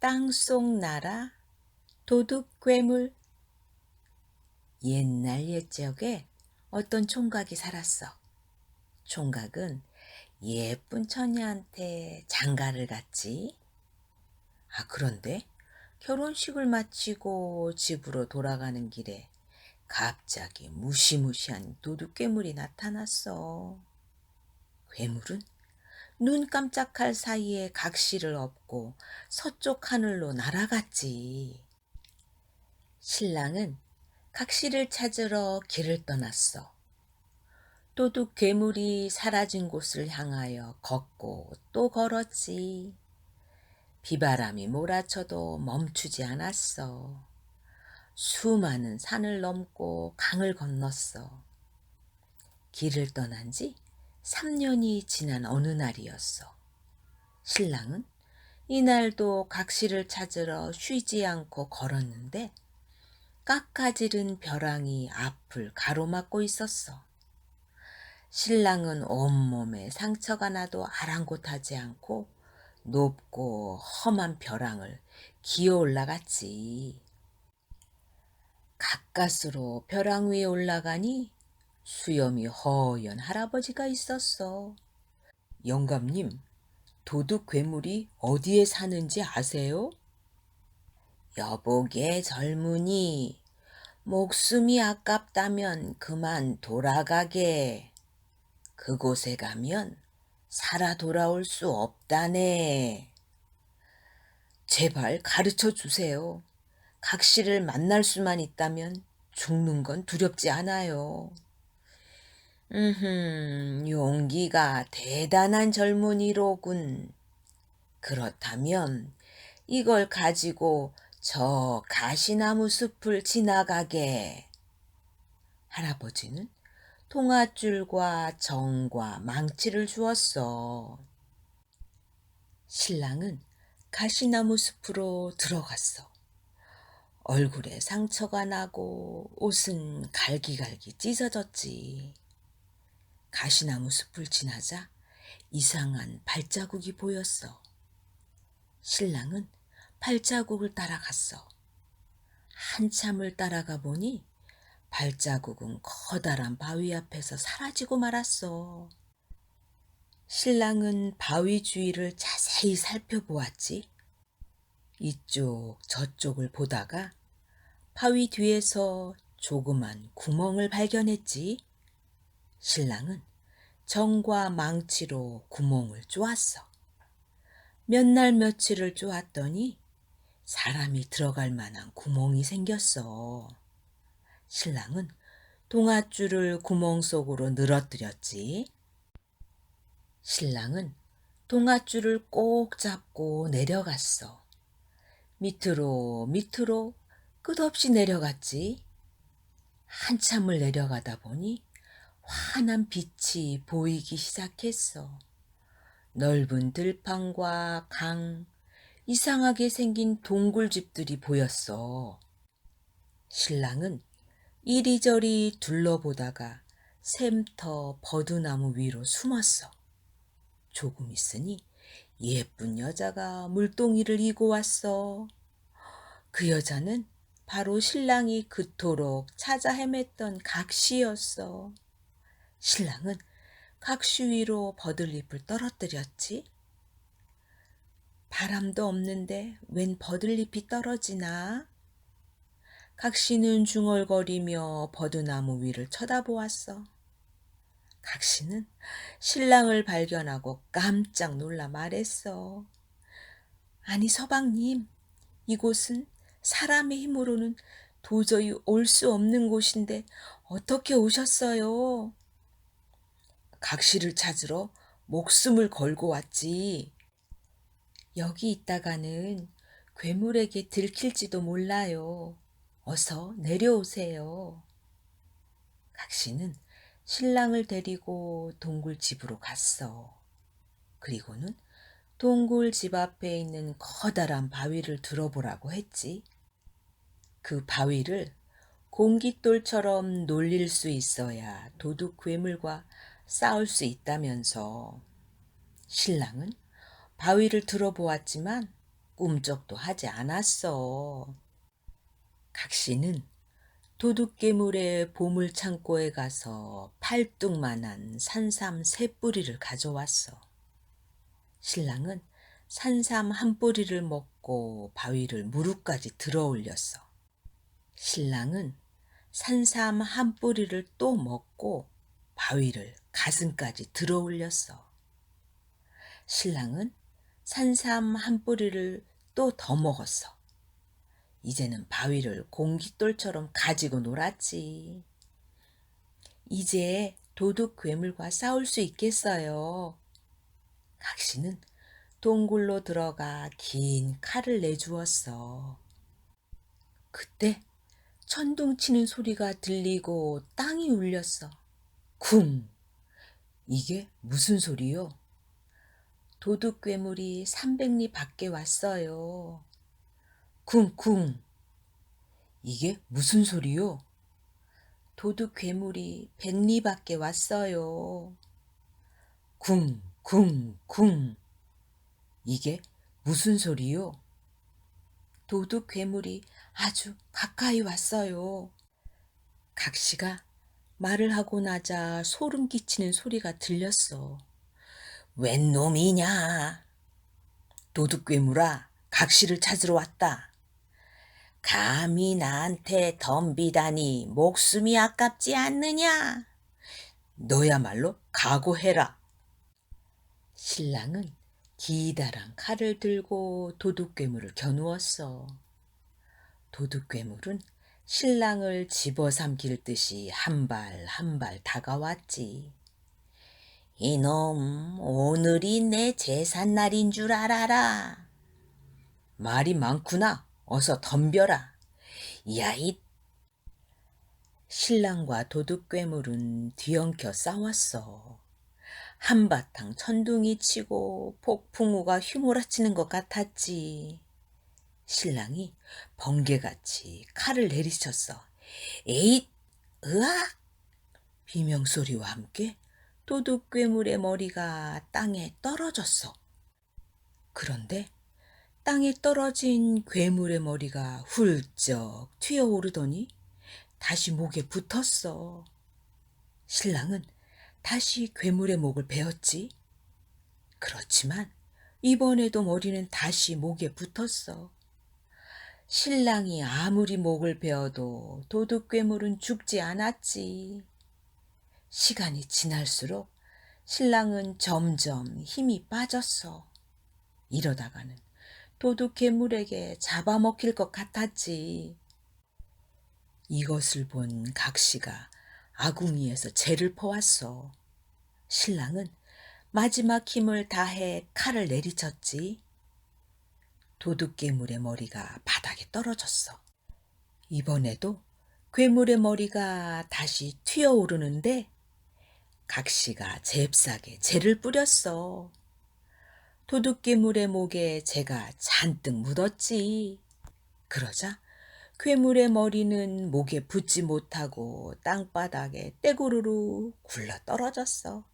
땅속 나라 도둑 괴물 옛날 옛적에 어떤 총각이 살았어. 총각은 예쁜 처녀한테 장가를 갔지. 아, 그런데 결혼식을 마치고 집으로 돌아가는 길에 갑자기 무시무시한 도둑 괴물이 나타났어. 괴물은 눈 깜짝할 사이에 각시를 업고 서쪽 하늘로 날아갔지. 신랑은 각시를 찾으러 길을 떠났어. 도둑 괴물이 사라진 곳을 향하여 걷고 또 걸었지. 비바람이 몰아쳐도 멈추지 않았어. 수많은 산을 넘고 강을 건넜어. 길을 떠난 지 3년이 지난 어느 날이었어. 신랑은 이날도 각시를 찾으러 쉬지 않고 걸었는데 깎아지른 벼랑이 앞을 가로막고 있었어. 신랑은 온몸에 상처가 나도 아랑곳하지 않고 높고 험한 벼랑을 기어 올라갔지. 가까스로 벼랑 위에 올라가니 수염이 허연 할아버지가 있었어. 영감님, 도둑 괴물이 어디에 사는지 아세요? 여보게 젊은이, 목숨이 아깝다면 그만 돌아가게. 그곳에 가면 살아 돌아올 수 없다네. 제발 가르쳐 주세요. 각시를 만날 수만 있다면 죽는 건 두렵지 않아요. 음, 용기가 대단한 젊은이로군. 그렇다면 이걸 가지고 저 가시나무 숲을 지나가게. 할아버지는 통화줄과 정과 망치를 주었어. 신랑은 가시나무 숲으로 들어갔어. 얼굴에 상처가 나고 옷은 갈기갈기 찢어졌지. 가시나무 숲을 지나자 이상한 발자국이 보였어. 신랑은 발자국을 따라갔어. 한참을 따라가 보니 발자국은 커다란 바위 앞에서 사라지고 말았어. 신랑은 바위 주위를 자세히 살펴보았지. 이쪽 저쪽을 보다가 바위 뒤에서 조그만 구멍을 발견했지. 신랑은 정과 망치로 구멍을 쪼았어. 몇 날 며칠을 쪼았더니 사람이 들어갈 만한 구멍이 생겼어. 신랑은 동아줄을 구멍 속으로 늘어뜨렸지. 신랑은 동아줄을 꼭 잡고 내려갔어. 밑으로 밑으로 끝없이 내려갔지. 한참을 내려가다 보니 환한 빛이 보이기 시작했어. 넓은 들판과 강, 이상하게 생긴 동굴집들이 보였어. 신랑은 이리저리 둘러보다가 샘터 버드나무 위로 숨었어. 조금 있으니 예쁜 여자가 물동이를 이고 왔어. 그 여자는 바로 신랑이 그토록 찾아 헤맸던 각시였어. 신랑은 각시 위로 버들잎을 떨어뜨렸지. 바람도 없는데 웬 버들잎이 떨어지나? 각시는 중얼거리며 버드나무 위를 쳐다보았어. 각시는 신랑을 발견하고 깜짝 놀라 말했어. 아니 서방님, 이곳은 사람의 힘으로는 도저히 올 수 없는 곳인데 어떻게 오셨어요? 각시를 찾으러 목숨을 걸고 왔지. 여기 있다가는 괴물에게 들킬지도 몰라요. 어서 내려오세요. 각시는 신랑을 데리고 동굴 집으로 갔어. 그리고는 동굴 집 앞에 있는 커다란 바위를 들어보라고 했지. 그 바위를 공깃돌처럼 놀릴 수 있어야 도둑 괴물과 싸울 수 있다면서 신랑은 바위를 들어보았지만 꿈쩍도 하지 않았어. 각시는 도둑괴물의 보물 창고에 가서 팔뚝만한 산삼 세 뿌리를 가져왔어. 신랑은 산삼 한 뿌리를 먹고 바위를 무릎까지 들어 올렸어. 신랑은 산삼 한 뿌리를 또 먹고 바위를 가슴까지 들어 올렸어. 신랑은 산삼 한 뿌리를 또 더 먹었어. 이제는 바위를 공깃돌처럼 가지고 놀았지. 이제 도둑 괴물과 싸울 수 있겠어요. 각시는 동굴로 들어가 긴 칼을 내주었어. 그때 천둥 치는 소리가 들리고 땅이 울렸어. 쿵! 이게 무슨 소리요? 도둑 괴물이 300리 밖에 왔어요. 쿵쿵! 이게 무슨 소리요? 도둑 괴물이 100리 밖에 왔어요. 쿵, 쿵, 쿵! 이게 무슨 소리요? 도둑 괴물이 아주 가까이 왔어요. 각시가 말을 하고 나자 소름 끼치는 소리가 들렸어. 웬 놈이냐? 도둑 괴물아, 각시를 찾으러 왔다. 감히 나한테 덤비다니 목숨이 아깝지 않느냐? 너야말로 각오해라. 신랑은 기다란 칼을 들고 도둑괴물을 겨누었어. 도둑괴물은 신랑을 집어삼킬 듯이 한 발 한 발 다가왔지. 이놈, 오늘이 내 제삿날인 줄 알아라. 말이 많구나. 어서 덤벼라. 야, 이 신랑과 도둑괴물은 뒤엉켜 싸웠어. 한바탕 천둥이 치고 폭풍우가 휘몰아치는 것 같았지. 신랑이 번개같이 칼을 내리쳤어. 에잇! 으악! 비명소리와 함께 도둑괴물의 머리가 땅에 떨어졌어. 그런데 땅에 떨어진 괴물의 머리가 훌쩍 튀어오르더니 다시 목에 붙었어. 신랑은 다시 괴물의 목을 베었지. 그렇지만 이번에도 머리는 다시 목에 붙었어. 신랑이 아무리 목을 베어도 도둑괴물은 죽지 않았지. 시간이 지날수록 신랑은 점점 힘이 빠졌어. 이러다가는 도둑괴물에게 잡아먹힐 것 같았지. 이것을 본 각시가 아궁이에서 재를 퍼왔어. 신랑은 마지막 힘을 다해 칼을 내리쳤지. 도둑괴물의 머리가 바닥에 떨어졌어. 이번에도 괴물의 머리가 다시 튀어오르는데 각시가 잽싸게 재를 뿌렸어. 도둑괴물의 목에 재가 잔뜩 묻었지. 그러자 괴물의 머리는 목에 붙지 못하고 땅바닥에 떼구르르 굴러 떨어졌어.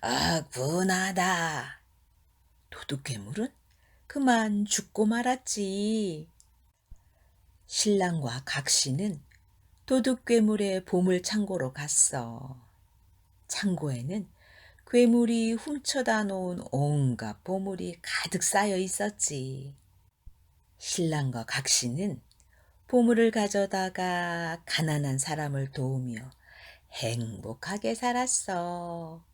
아, 분하다. 도둑괴물은 그만 죽고 말았지. 신랑과 각시는 도둑괴물의 보물 창고로 갔어. 창고에는 괴물이 훔쳐다 놓은 온갖 보물이 가득 쌓여 있었지. 신랑과 각시는 보물을 가져다가 가난한 사람을 도우며 행복하게 살았어.